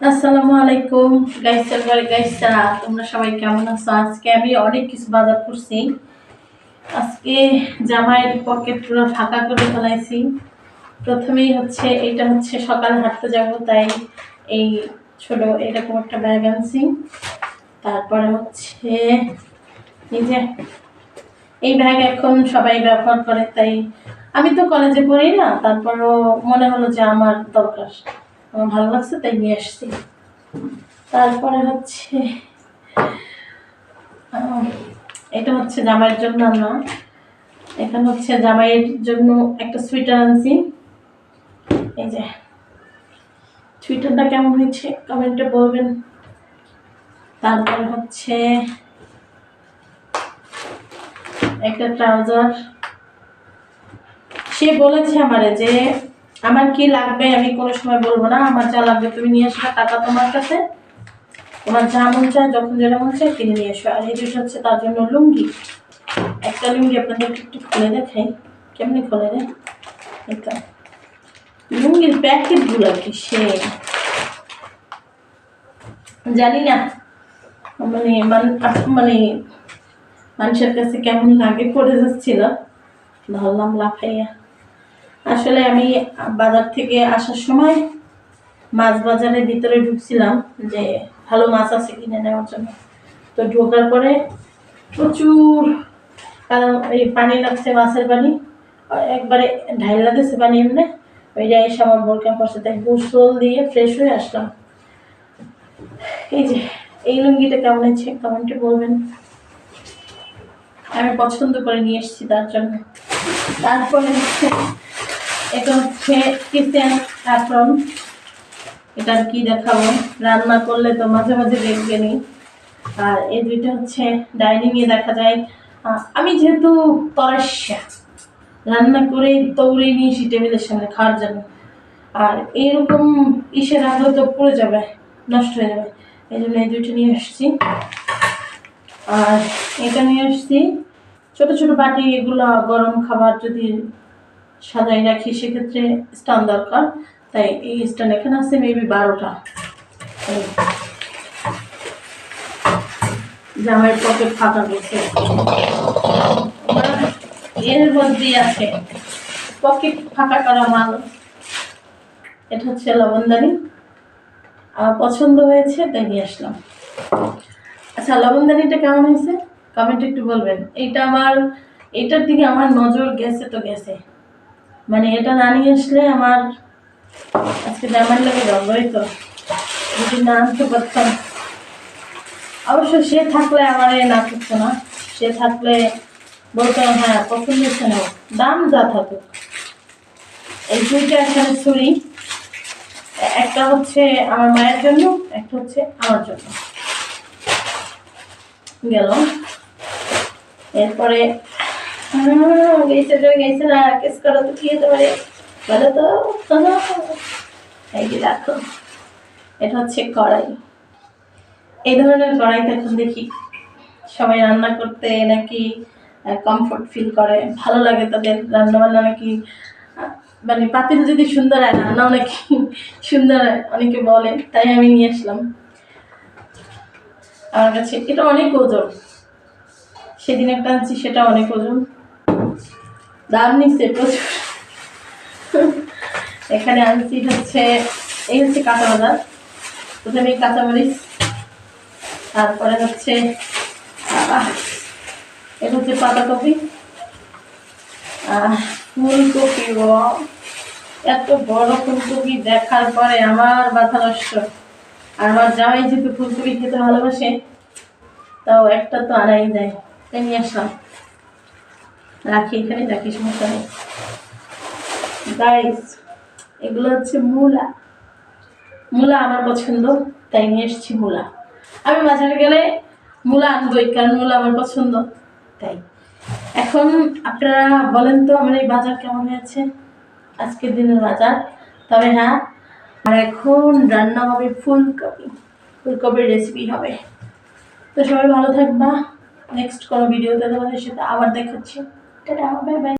আসসালামু আলাইকুম। গাইসার বাড়ি গাইসারা তোমরা সবাই কেমন আছো? আজকে আমি অনেক কিছু বাজার করছি। আজকে জামাইয়ের পকেট পুরো ফাঁকা করে ফেলাইছি। প্রথমেই হচ্ছে এটা হচ্ছে সকাল হাঁটতে যাব, তাই এই ছোট এরকম একটা ব্যাগ আনছি। তারপরে হচ্ছে, এই যে, এই ব্যাগ এখন সবাই ব্যবহার করে, তাই আমি তো কলেজে পড়ি না, তারপরও মনে হলো যে আমার দরকার। আমার ভালো লাগছে, তাই নিয়ে আসছি। তারপরে হচ্ছে এটা হচ্ছে জামাইয়ের জন্য না এখানে হচ্ছে জামাইয়ের জন্য একটা সোয়েটার আনছি। এই যে সোয়েটারটা কেমন হয়েছে কমেন্টে বলবেন। তারপরে হচ্ছে, একটা ট্রাউজার সে বলেছে আমারে যে আমার কি লাগবে আমি কোনো সময় বলব না, আমার যা লাগবে তুমি নিয়ে আসবে টাকা তোমার কাছে। তোমার যা মন চায়, যখন যেটা মন চায় কিনে নিয়ে এসো। আর এই দুটো হচ্ছে তার জন্য লুঙ্গি। একটা লুঙ্গি আপনাদের একটু খুলে দেখাই। কেমনি খুলে রে তো লুঙ্গির প্যাকেটগুলো কি সে জানি না। মানে মানে মানুষের কাছে কেমন লাগে, পড়ে যাচ্ছিল। ধরলাম লাফাইয়া। আসলে আমি বাজার থেকে আসার সময় মাছ বাজারের ভিতরে ঢুকছিলাম যে ভালো মাছ আছে কিনে নেওয়ার জন্য। তো ঢোকার পরে প্রচুর, কারণ এই পানি লাগছে মাছের পানি। একবারে ঢাইলা দিচ্ছে পানি এমনি। ওইটা এসে আমার বোরকা পড়ছে তাই গোসল দিয়ে ফ্রেশ হয়ে আসলাম। এই যে, এই লুঙ্গিটা কেমন হয়েছে কমেন্টে বলবেন। আমি পছন্দ করে নিয়ে এসেছি তার জন্য। তারপরে হচ্ছে হচ্ছে কিচেন অ্যাপ্রন এটা কি দেখাবো? রান্না করলে তো মাঝে মাঝে দেখবেনি আর এই দুইটা হচ্ছে ডাইনিংয়ে দেখা যায়। আমি যেহেতু তরাস্যা রান্না করে দৌড়ে নিয়েছি টেবিলের সামনে খাওয়ার জন্য। আর এইরকম ইসে রাখলে তো পড়ে যাবে, নষ্ট হয়ে যাবে। এই জন্য এই দুইটা নিয়ে এসেছি আর এটা নিয়ে এসেছি ছোট ছোট বাটি এগুলো গরম খাবার যদি সাজাই রাখি, সেক্ষেত্রে স্টান দরকার। তাই এই স্টান এখানে আছে মেবি বারোটা। জামাইয়ের পকেট ফাঁকা গেছে এর মধ্যেই আছে। পকেট ফাঁকা করা মাল। এটা হচ্ছে লবণদানি। আমার পছন্দ হয়েছে, তাই নিয়ে আসলাম। আচ্ছা লবণদানিটা কেমন হয়েছে? কমেন্ট একটু বলবেন। এইটা আমার এটার দিকে আমার নজর গেছে তো গেছে। মানে এটা না নিয়ে আসলে আমার আজকে জামার লাগে দরকারই তো যদি না আনতে পারতাম। অবশ্য সে থাকলে আমার এ না করতো না। সে থাকলে বলতো হ্যাঁ পছন্দ হচ্ছে না। দাম যা থাকুক। এই দুইটা এখানে ছুরি। একটা হচ্ছে আমার মায়ের জন্য, একটা হচ্ছে আমার জন্য। গেল। এরপরে তো। এই দেখো এটা হচ্ছে কড়াই এই ধরনের কড়াইতে এখন দেখি সবাই রান্না করতে নাকি কমফোর্ট ফিল করে ভালো লাগে তাদের রান্না বান্না নাকি মানে পাতিল যদি সুন্দর হয় রান্না অনেক সুন্দর হয় অনেকে বলে তাই আমি নিয়ে আসলাম আমার কাছে এটা অনেক ওজন সেদিন একটা আনছি, সেটা অনেক ওজন। দাম নিচ্ছে প্রচুর। এখানে আনছি হচ্ছে, এই হচ্ছে কাঁচা বাজার প্রথমে কাঁচামরিচ, তারপরে হচ্ছে এটা হচ্ছে পাতাকপি। ফুলকপি এত বড় ফুলকপি দেখার পরে আমার মাথা নষ্ট। আর আমার জামাই যেহেতু ফুলকপি খেতে ভালোবাসে, তাও একটা তো আনাই দেয়। নিয়ে আসলাম। রাখি এখানে, রাখি সমস্যা নেই। গাইস এগুলো হচ্ছে মূলা। মূলা আমার পছন্দ, তাই নিয়ে এসেছি মূলা। আমি বাজারে গেলে মূলা আনবই, কারণ মূলা আমার পছন্দ, তাই। এখন আপনারা বলেন তো, আমার এই বাজার কেমন হয়েছে? আজকের দিনের বাজার। তবে হ্যাঁ আর এখন রান্না হবে ফুলকপি। ফুলকপির রেসিপি হবে। তো সবাই ভালো থাকবা। নেক্সট কোনো ভিডিওতে তোমাদের সাথে আবার দেখাচ্ছি। Tata bye bye